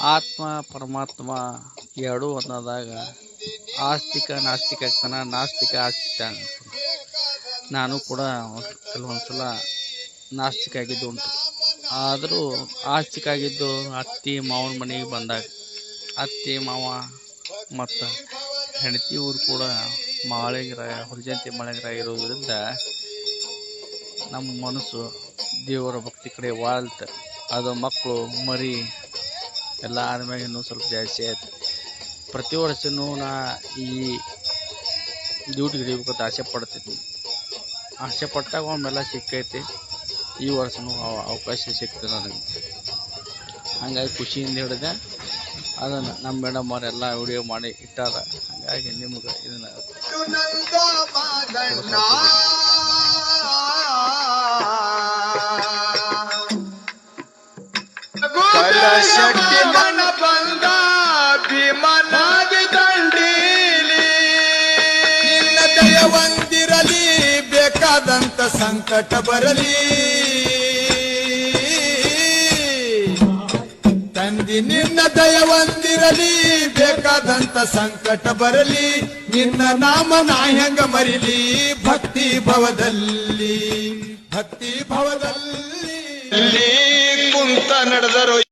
ಆತ್ಮ ಪರಮಾತ್ಮ ಎರಡೂ ಅನ್ನೋದಾಗ ಆಸ್ತಿಕ ನಾಸ್ತಿಕ ಆಗ್ತಾನ ನಾಸ್ತಿಕ ಆಸ್ತಿಕ ನಾನು ಕೂಡ ಕೆಲವೊಂದು ಸಲ ನಾಸ್ತಿಕ ಆಗಿದ್ದು ಉಂಟು. ಆದರೂ ಆಸ್ತಿಕ ಆಗಿದ್ದು ಅತ್ತಿ, ಮಾವನ ಮನೆಗೆ ಬಂದಾಗ, ಅತ್ತಿ, ಮಾವ ಮತ್ತು ಹೆಂಡತಿ ಊರು ಕೂಡ ಮಳೆಗಿರ ಹುರ್ಜಂತಿ ಮಳೆಗಿರ ಇರೋದ್ರಿಂದ ನಮ್ಮ ಮನಸ್ಸು ದೇವರ ಭಕ್ತಿ ಕಡೆ ವಾಲ್ತ. ಅದು ಮಕ್ಕಳು ಮರಿ ಎಲ್ಲ ಆದ್ಮೇಲೆ ಇನ್ನೂ ಸ್ವಲ್ಪ ಜಾಸ್ತಿ ಆಯ್ತು. ಪ್ರತಿ ವರ್ಷನೂ ನಾ ಈ ಡ್ಯೂಟಿಗೆ ಹಿಡಿಬೇಕಂತ ಆಸೆ ಪಡ್ತಿದ್ವಿ ಆಸೆ ಪಟ್ಟಾಗ ಒಮ್ಮೆಲ್ಲ ಸಿಕ್ಕೈತಿ. ಈ ವರ್ಷನೂ ಅವ- ಅವಕಾಶ ಸಿಕ್ತು ನನಗೆ. ಹಂಗಾಗಿ ಖುಷಿಯಿಂದ ಹಿಡಿದೆ. ಅದನ್ನು ನಮ್ಮ ಮೇಡಮ್ ಅವರೆಲ್ಲ ವಿಡಿಯೋ ಮಾಡಿ ಇಟ್ಟಾರ. ಹಾಗಾಗಿ ನಿಮ್ಗೆ ಇದನ್ನು ಮಗನ್ನ ಶಕ್ತಿ ಮನ ಬಂದ ಭೀಮನಾಗಿ ದಂಡೀಲಿ ನಿನ್ನ ದಯವಂದಿರಲಿ ಬೇಕಾದಂತ ಸಂಕಟ ಬರಲಿ. ತಂದಿ ನಿನ್ನ ದಯವಂದಿರಲಿ, ಬೇಕಾದಂತ ಸಂಕಟ ಬರಲಿ. ನಿನ್ನ ನಾಮ ನಾಯಂಗ ಮರಿಲಿ? ಭಕ್ತಿ ಭವದಲ್ಲಿ ಭಕ್ತಿ ಭವದಲ್ಲಿ. ನಡೆದರು.